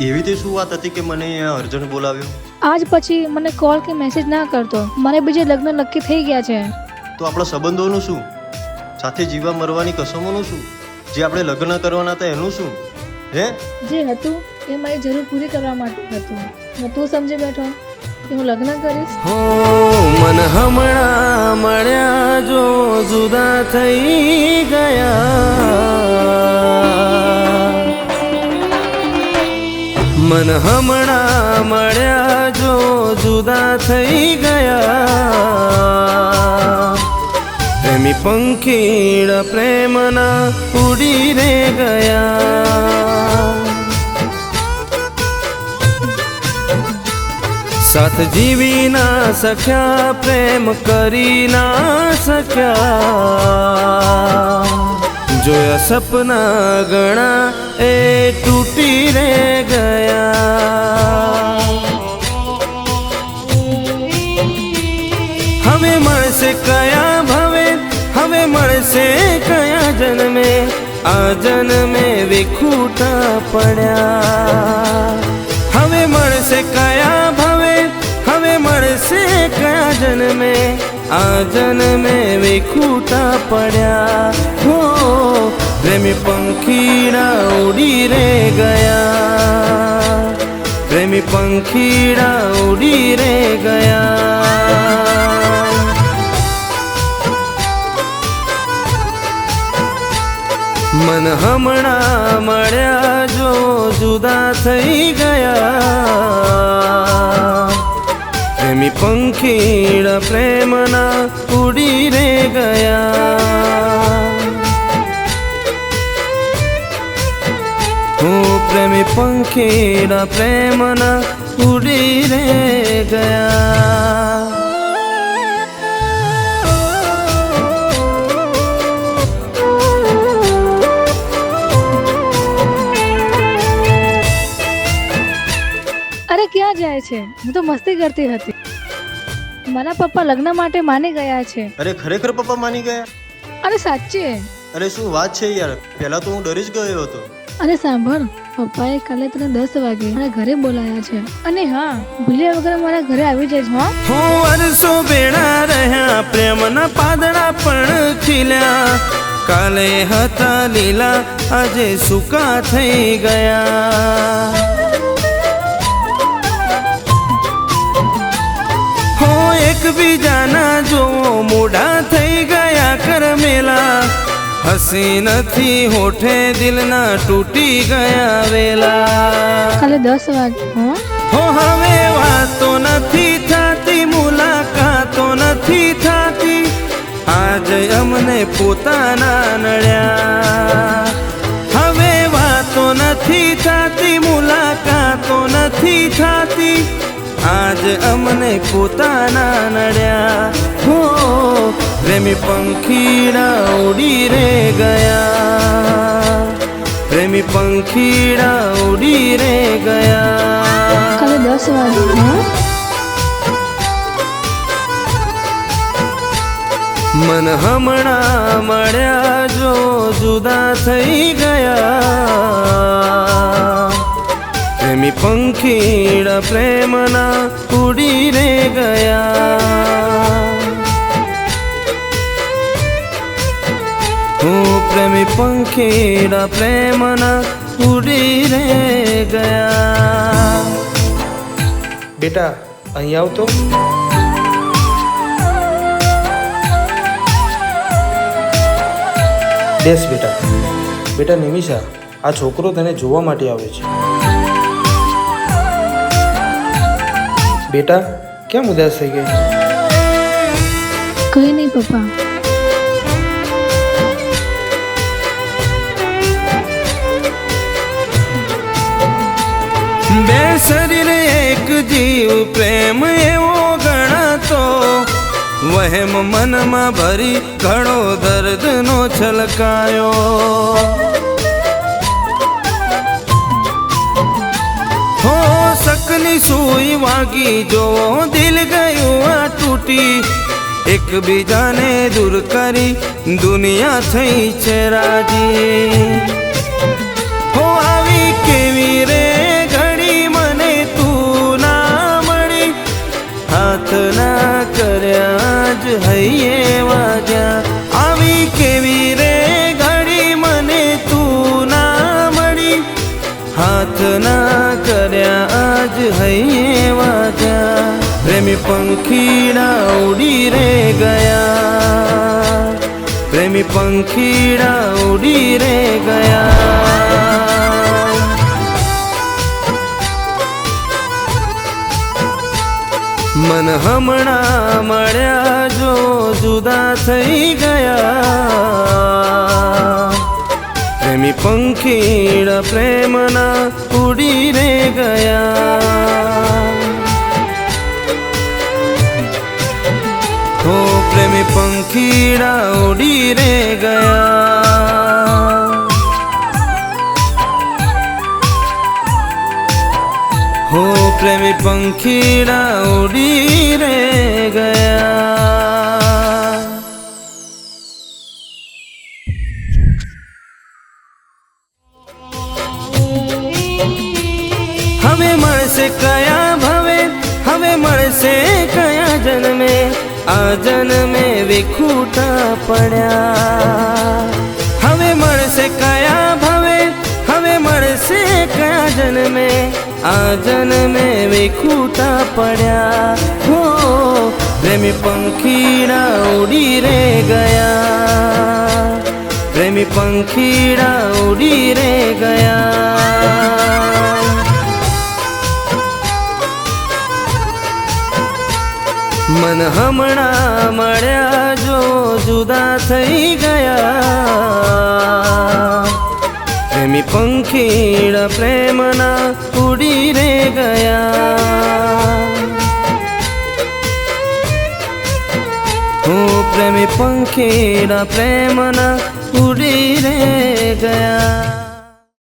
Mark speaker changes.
Speaker 1: એવી તે શું વાત હતી કે મને અર્જન્ટ બોલાવ્યો?
Speaker 2: આજ પછી મને કોલ કે મેસેજ ના કરતો. મને બીજે લગ્ન નક્કી થઈ ગયા છે.
Speaker 1: તો આપણા સંબંધોનું શું? સાથે જીવા મરવાની કસમોનું શું? જે આપણે લગ્ન કરવાના હતા એનું શું? હે?
Speaker 2: જે હતું એ મારી જરૂર પૂરી કરવા માટે હતું. ને તું સમજી બેઠો. કે હું લગ્ન કરીશ?
Speaker 3: હો મન હમણાં મળ્યા જો જુદા થઈ ગયા. મન હમણાં મળ્યા જો જુદા થઈ ગયા. પ્રેમી પંખીડ પ્રેમના ઉડી રે ગયા. સાથ જીવી ના સખ્યા પ્રેમ કરી ના શક્યા. જોયા સપના ગણા એ તૂટી રે ગયા હવે મળશે કયા ભવે હવે મળશે કયા જન્મે આ જન્મે વિખૂટા પડ્યા હવે મળશે કયા ભવે હવે મળશે કયા જન્મે આ જન્મે વિખૂટા પડ્યા હો પ્રેમી પંખીડા ઉડી રે ગયા. પ્રેમી પંખીડા ઉડી રે ગયા. મન હમણાં મળ્યા જો જુદા થઈ ગયા. પ્રેમી પંખીડા પ્રેમના ઉડી રે ગયા. પ્રેમી પંખીડા પ્રેમના ઉડી રે ગયા.
Speaker 2: અરે ક્યાં જાય છે? હું તો મસ્તી કરતી હતી. મારા પપ્પા લગ્ન માટે માની ગયા છે.
Speaker 1: અરે ખરેખર પપ્પા માની ગયા?
Speaker 2: અરે સાચે.
Speaker 1: અરે શું વાત છે યાર? પહેલા તો હું ડરી જ ગયો હતો.
Speaker 2: અરે સાંભળ. પપ્પાએ કાલે તને દસ વાગે મારા ઘરે બોલાયા છે. અને હા, ભૂલ્યા વગર મારા ઘરે આવી જજો હા.
Speaker 3: હું વર્ષો બેડા રહ્યા, પ્રેમના પાદડા પણ ખીલ્યા. કાલે હતા લીલા, આજે સુકા થઈ ગયા. હસી નથી હોઠે દિલના તૂટી ગયા વેલા
Speaker 2: કાલે દસ વાગે હો
Speaker 3: હવે વાતો નથી થતી મુલાકાતો નથી થતી આજ અમને પોતાના નડ્યા હવે વાતો નથી થતી મુલાકાતો નથી થતી આજ અમને પોતાના નડ્યા. હો પ્રેમી પંખીડા ઉડી રે ગયા. પ્રેમી પંખીડા ઉડી રે ગયા.
Speaker 2: કાલે દસ વાગે
Speaker 3: મન હમણાં મળ્યા જો જુદા થઈ ગયા. પ્રેમી પંખીડ પ્રેમના ઉડી રે ગયા હું પ્રેમી પંખીડ પ્રેમના ઉડી રે ગયા
Speaker 4: બેટા અહીં આવતો બેસ બેટા બેટા નિમિષા આ છોકરો તને જોવા માટે આવ્યો છે. બેટા કેમ ઉદાસ થઈ ગઈ
Speaker 2: કઈ નહીં પપ્પા
Speaker 3: બે શરીર એક જીવ પ્રેમ એવો ગણાતો વહેમ મનમાં ભરી ઘણો દર્દનો છલકાયો હો શકની સુઈ વાગી જો દિલ ગયું આ તૂટી. એકબીજાને દૂર કરી દુનિયા થઈ છે રાજી. હો આવી કેવી રે ઘડી મને તું ના મળી. હાથ ના કર્યા જ હૈયે પંખીડા ઉડી રે ગયા. પ્રેમી પંખીડા ઉડી રે ગયા. મન હમણાં મળ્યા જો જુદા થઈ ગયા. પ્રેમી પંખીડા પ્રેમના ઉડી રે ગયા. પંખીડા ઉડી રે ગયા. હો પ્રેમી પંખીડા ઉડી રે ગયા. હવે મળશે કયા ભવે? હવે મળશે કયા જન્મે? આ જન્મે વિખૂટા પડ્યા. હવે મળશે કયા ભવે? હવે મળશે કયા જન્મે? આ જન્મે વિખૂટા પડ્યા. હો, પ્રેમી પંખીડા ઉડી રે ગયા. પ્રેમી પંખીડા ઉડી રે ગયા. મન હમણાં મળ્યા જો જુદા થઈ ગયા. પ્રેમી પંખીડા પ્રેમના ઉડી રે ગયા. હું પ્રેમી પંખીડા પ્રેમના ઉડી રે ગયા.